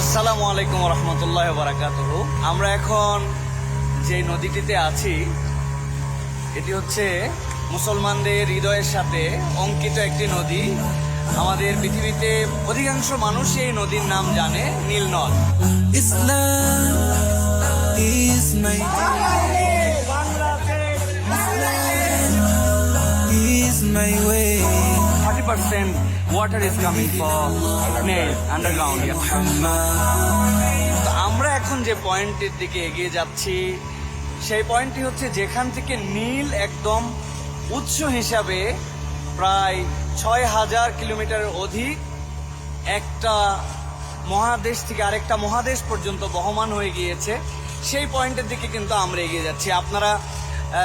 আসসালামু আলাইকুম রহমতুল্লাহ বারাকাত আমরা এখন যে নদীটিতে আছি এটি হচ্ছে মুসলমানদের হৃদয়ের সাথে অঙ্কিত একটি নদী। আমাদের পৃথিবীতে অধিকাংশ মানুষই এই নদীর নাম জানে is my thirty percent water is coming for Nile underground তো আমরা এখন যে পয়েন্টের দিকে এগিয়ে যাচ্ছি, সেই পয়েন্টটি হচ্ছে যেখান থেকে নীল একদম উৎস হিসাবে প্রায় ছয় হাজার কিলোমিটারের অধিক একটা মহাদেশ থেকে আরেকটা মহাদেশ পর্যন্ত বহমান হয়ে গিয়েছে। সেই পয়েন্টের দিকে কিন্তু আমরা এগিয়ে যাচ্ছি। আপনারা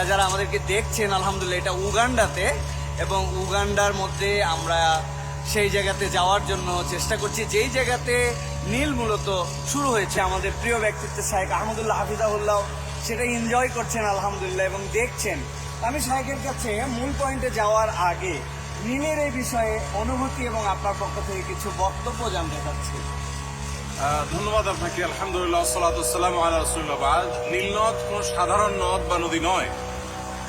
যারা আমাদেরকে দেখছেন, আলহামদুলিল্লাহ, এটা উগান্ডাতে এবং উগান্ডার মধ্যে আমরা সেই জায়গাতে যাওয়ার জন্য চেষ্টা করছি। যেই জায়গাতে নীল মূলত শুরু হয়েছে, আমাদের প্রিয় ব্যক্তিত্ব শাহেক আহমদুল্লাহ, হাফিজাহুল্লাহ, সেটা এনজয় করছেন আলহামদুলিল্লাহ এবং দেখছেন। আমি শাহেকের কাছে মূল পয়েন্টে যাওয়ার আগে নীলের এই বিষয়ে অনুভূতি এবং আপনার পক্ষ থেকে কিছু বক্তব্য জানতে চাচ্ছি। ধন্যবাদ আপনাকে। আলহামদুলিল্লাহ সালাতাম আলা নীল নদ কোন সাধারণ নদ বা নদী নয়।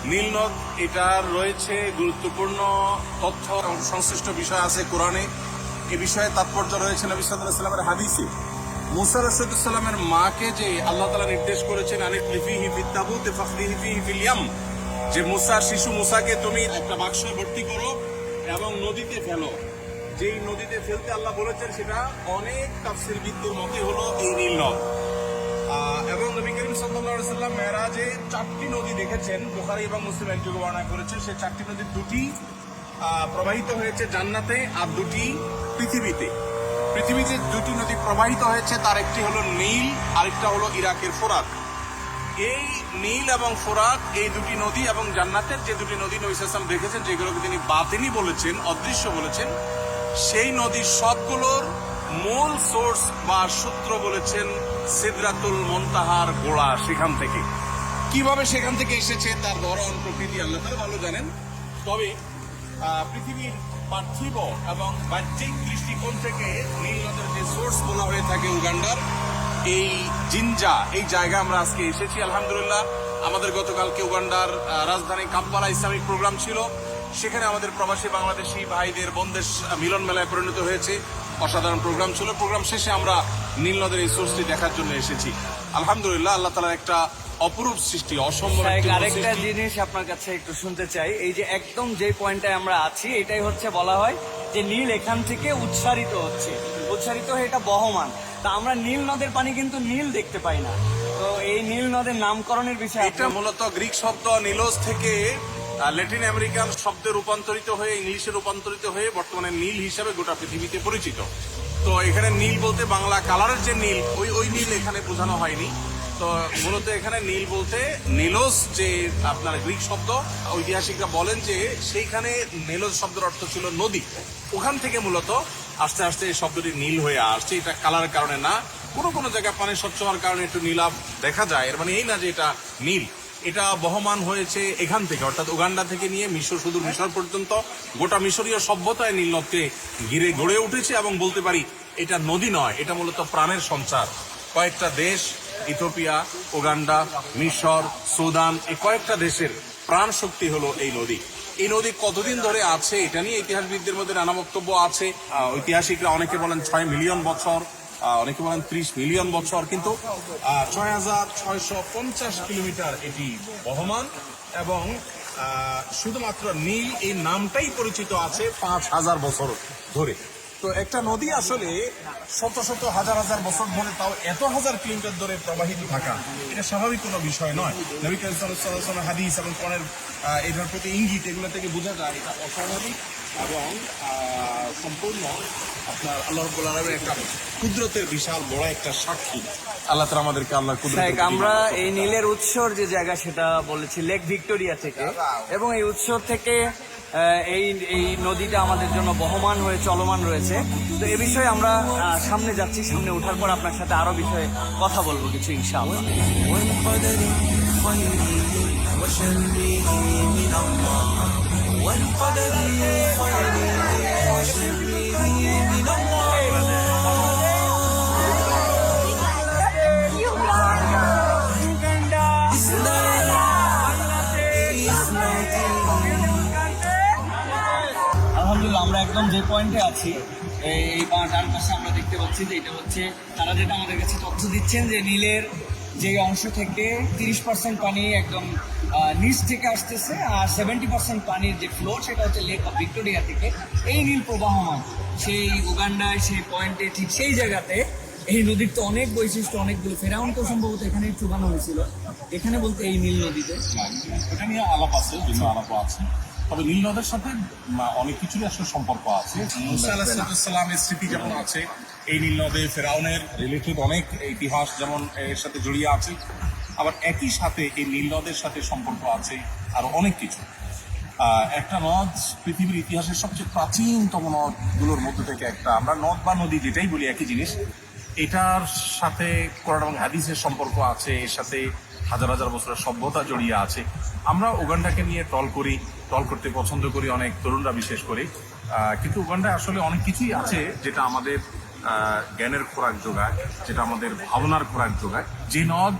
নীলনদ এটার রয়েছে গুরুত্বপূর্ণ তথ্য সংশ্লিষ্ট বিষয় আছে কোরআনে। এ বিষয়ে তাৎপর্য রয়েছে নবী সাল্লামের হাদিসে? মুসা রসুলামের মাকে যে আল্লাহ তালা নির্দেশ করেছেন আনিক লিফিহি ফিত্তাবুত ফাখরিহি ফিহি ফিল ইয়াম যে মুসা শিশু মুসাকে তুমি একটা বাক্সে ভর্তি করো এবং নদীতে ফেলো। যেই নদীতে ফেলতে আল্লাহ বলেছেন সেটা অনেক তাফসির বিদ্যুর হলো এই নীল নদ আহ, এবং নবী করিম সাল্লাম মেরাজে চারটি নদী দেখেছেন, বুখারী এবং মুসলিম একযোগে বর্ণনা করেছে। সেই চারটি নদীর দুটি প্রবাহিত হয়েছে জান্নাতে আর দুটি পৃথিবীতে। পৃথিবীতে দুটি নদী প্রবাহিত হয়েছে, তার একটি হলো নীল, আরেকটা হলো ইরাকের ফোরাত এই নীল এবং ফোরাত এই দুটি নদী এবং জান্নাতের যে দুটি নদী নবী সাল্লাম দেখেছেন, যেগুলোকে তিনি বাতিনি বলেছেন, অদৃশ্য বলেছেন, সেই নদীর সবগুলোর মূল সোর্স বা সূত্র বলেছেন সিদরাতুল মন্তাহার গোড়া সেখান থেকে। কীভাবে সেখান থেকে এসেছে তার ধরন, প্রকৃতি, আল্লাহ তারা ভালো জানেন। তবে পৃথিবীর পার্থিব এবং বাহ্যিক দৃষ্টিকোণ থেকে নীল নদের যে সোর্স বলা হয়ে থাকে উগান্ডার, এই জিনজা, এই জায়গা আমরা আজকে এসেছি, আলহামদুলিল্লাহ। আমাদের গতকালকে উগান্ডার রাজধানী কাম্পালা ইসলামিক প্রোগ্রাম ছিল। সেখানে আমাদের প্রবাসী বাংলাদেশি ভাইদের বন্দেশ মিলন মেলায় পরিণত হয়েছে। অসাধারণ প্রোগ্রাম ছিল। প্রোগ্রাম শেষে আমরা নীল নদের এই সোর্সটি দেখার জন্য এসেছি। আলহামদুলিল্লাহ আল্লাহ তালার একটা অপরূপ সৃষ্টি অসম্ভব আরেকটা জিনিস আপনার কাছে একটু শুনতে চাই। এই যে একদম যে পয়েন্টে আমরা আছি এটাই হচ্ছে বলা হয় যে নীল এখান থেকে উচ্চারিত হচ্ছে। উচ্চারিত হয়ে এটা বহমান। তা আমরা নীল নদের পানি কিন্তু নীল দেখতে পাই না। তো এই নীল নদের নামকরণের বিষয়ে এটা মূলত গ্রিক শব্দ নিলোস থেকে ল্যাটিন আমেরিকান শব্দে রূপান্তরিত হয়ে, ইংলিশে রূপান্তরিত হয়ে বর্তমানে নীল হিসাবে গোটা পৃথিবীতে পরিচিত। তো এখানে নীল বলতে বাংলা কালারের যে নীল, ওই ওই নীল এখানে বোঝানো হয়নি। তো মূলত এখানে নীল বলতে নীলোস, যে আপনার গ্রিক শব্দ, ঐতিহাসিকরা বলেন যে সেইখানে নীলোস শব্দের অর্থ ছিল নদী। ওখান থেকে মূলত আস্তে আস্তে এই শব্দটি নীল হয়ে আসছে। এটা কালারের কারণে না, কোনো কোনো জায়গায় পানি স্বচ্ছ হওয়ার কারণে একটু নীলাভ দেখা যায়। এর মানে এই না যে এটা নীল। এটা বহমান হয়েছে এখান থেকে। অর্থাৎ উগান্ডা থেকে নিয়ে মিশর সুদূর মিশর পর্যন্ত, গোটা মিশরীয় সভ্যতায় নীলনদকে ঘিরে গড়ে উঠেছে এবং বলতে পারি এটা নদী নয়, এটা মূলত প্রাণের সঞ্চার। কয়েকটা দেশ ইথোপিয়া উগান্ডা, মিশর, সুদান, এই কয়েকটা দেশের প্রাণ শক্তি হলো এই নদী। এই নদী কতদিন ধরে আছে, এটা নিয়ে ইতিহাসবিদদের মধ্যে নানা বক্তব্য আছে। ঐতিহাসিকরা অনেকে বলেন ছয় মিলিয়ন বছর। অনেকে বলেন ত্রিশ মিলিয়ন বছর কিন্তু ছয় হাজার ছয়শো পঞ্চাশ কিলোমিটার এটি বহমান এবং শুধুমাত্র নীল এই নামটাই পরিচিত আছে পাঁচ হাজার বছর ধরে। তো একটা নদী আসলে শত শত হাজার হাজার বছর ধরে তাও এত হাজার কিলোমিটার ধরে প্রবাহিত থাকা এটা স্বাভাবিক কোনো বিষয় নয়। নবী ওয়াসাল্লাম হাদিস এবং আহ, এটার প্রতি ইঙ্গিত এগুলো থেকে বোঝা যায় এটা অস্বাভাবিক। এবং আহ, সম্পূর্ণ আপনার আল্লাহ রব্বুল আলমের একটা কুদরতের বিশাল বড় একটা সাক্ষী আল্লাহ তালা আমাদেরকে আল্লাহ শাহেক, আমরা এই নীলের উৎসর যে জায়গা সেটা বলেছি লেক ভিক্টোরিয়া থেকে এবং এই উৎসর থেকে আহ, এই এই নদীটা আমাদের জন্য বহমান হয়ে চলমান রয়েছে তো এ বিষয়ে আমরা আহ, সামনে যাচ্ছি সামনে ওঠার পর আপনার সাথে আরো বিষয়ে কথা বলবো কিছু ইনশাআল্লাহ والقدر خيره وشره من الله والقدر خير আমরা একদম যে পয়েন্টে আছি, এই পাশে আমরা দেখতে পাচ্ছি যে এটা হচ্ছে তারা যেটা আমাদের কাছে তথ্য দিচ্ছেন যে নীলের যে অংশ থেকে তিরিশ পার্সেন্ট পানি একদম নিচ থেকে আসতেছে আর সেভেন্টি পার্সেন্ট পানির যে ফ্লো সেটা হচ্ছে লেক অফ ভিক্টোরিয়া থেকে এই নীল প্রবাহমান, সেই উগান্ডায়, সেই পয়েন্টে, ঠিক সেই জায়গাতে এই নদীর তো অনেক বৈশিষ্ট্য অনেকগুলো ফেরাউন তো সম্ভবত এখানে চুবানো হয়েছিল। এখানে বলতে এই নীল নদীতে। এটা নিয়ে আলাপ আছে আলাপ আছে। তবে নীল নদের সাথে অনেক কিছুরই আসলে সম্পর্ক আছে। মুসা আলাহিসাল্লামের স্মৃতি যেমন আছে এই নীল নদে ফেরাউনের রিলেটেড অনেক ইতিহাস যেমন এর সাথে জড়িয়ে আছে। আবার একই সাথে এই নীল নদের সাথে সম্পর্ক আছে আরও অনেক কিছু। একটা নদ পৃথিবীর ইতিহাসের সবচেয়ে প্রাচীনতম নদগুলোর মধ্যে থেকে একটা। আমরা নদ বা নদী যেটাই বলি একই জিনিস। এটার সাথে কোরআন এবং হাদিসের সম্পর্ক আছে এর সাথে হাজার হাজার বছরের সভ্যতা জড়িয়ে আছে। আমরা উগান্ডাকে নিয়ে টল করি টল করতে পছন্দ করি, অনেক তরুণরা বিশেষ করে। কিন্তু উগান্ডায় আসলে অনেক কিছুই আছে যেটা আমাদের জ্ঞানের খোরাক যোগায়, যেটা আমাদের ভাবনার খোরাক যোগায়। যে নদ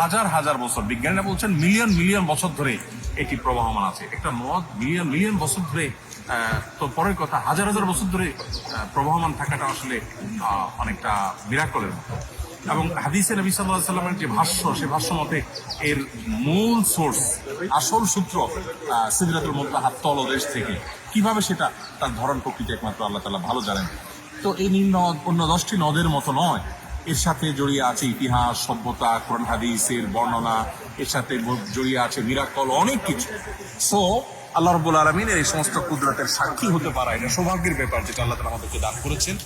হাজার হাজার বছর, বিজ্ঞানীরা বলছেন মিলিয়ন মিলিয়ন বছর ধরে এটি প্রবাহমান আছে। একটা নদ মিলিয়ন মিলিয়ন বছর ধরে তো পরের কথা, হাজার হাজার বছর ধরে প্রবাহমান থাকাটা আসলে অনেকটা বিরাকলের মতো। এবং হাদিসে নবী সাল্লাহ সাল্লামের যে ভাষ্য, সে ভাষ্য মতে এর মূল সোর্স আসল সূত্র আহ, সিদরাতুল মুনতাহার তলদেশ থেকে। কীভাবে সেটা তার ধরন প্রকৃতি একমাত্র আল্লাহ তাআলা ভালো জানেন। তো এই নীল নদ অন্য দশটি নদের মতো নয়। এর সাথে জড়িয়ে আছে ইতিহাস সভ্যতা কোরআন হাদিসের বর্ণনা। এর সাথে জড়িয়ে আছে মিরাকল অনেক কিছু। সো আল্লাহ রব্বুল আলমিনের এই সমস্ত কুদরতের সাক্ষী হতে পারা এটা সৌভাগ্যের ব্যাপার যেটা আল্লাহ তালা আমাদেরকে দান করেছেন।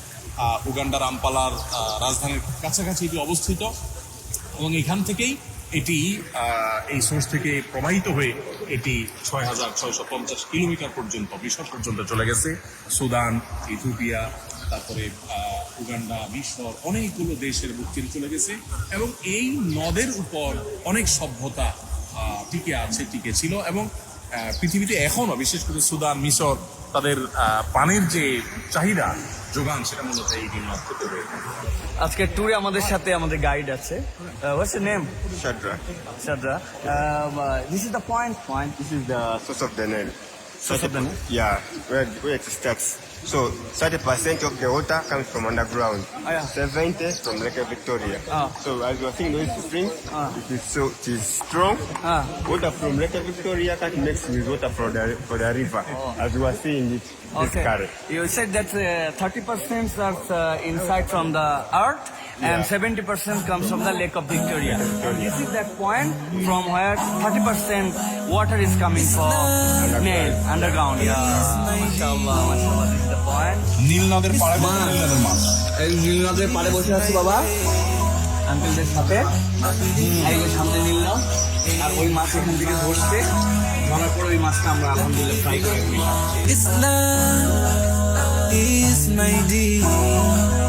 উগান্ডার আমপালার রাজধানীর কাছাকাছি এটি অবস্থিত। এবং এখান থেকেই এটি এই সোর্স থেকে প্রবাহিত হয়ে এটি ছয় হাজার ছয়শো পঞ্চাশ কিলোমিটার পর্যন্ত, মিশর পর্যন্ত চলে গেছে। সুদান, ইথিওপিয়া, তারপরে উগান্ডা, মিশর, অনেকগুলো দেশের বুক চলে গেছে এবং এই নদের উপর অনেক সভ্যতা টিকে আছে, টিকে ছিল এবং পৃথিবীতে এখনও, বিশেষ করে সুদান, মিশর তাদের পানির যে চাহিদা যোগান সেটা মূলত এই দিন লক্ষ্য করে। আজকে ট্যুরে আমাদের সাথে আমাদের গাইড আছে। হোয়াটস ইউর নেম শাদরা শাদরা this is the point point this is the sows of the nail sows of the nail So 30% of the water comes from underground. Oh, yeah. 70 from Lake Victoria. Ah. So as you are seeing those springs, Ah. it is so it is strong. Ah. Water from Lake Victoria can mix with water from the for the river. Oh. As you are seeing it, this Okay. current. You said that uh, 30% are uh, inside from the earth and Yeah. 70% comes from the Lake of Victoria. And this is that point from where 30% water is coming from Nile, underground. Yeah. Mashallah, mashallah. This is the point. নীল নদের পাড়ে বসে নীল নদের মাছ এই নীল নদের পাড়ে বসে আছি বাবা আঙ্কেলদের সাথে আর এই সামনে নীল নদ আর ওই মাছ এখান থেকে ধরছে ধরার পর ওই মাছটা আমরা আলহামদুলিল্লাহ ফ্রাই করে Islam is my deen.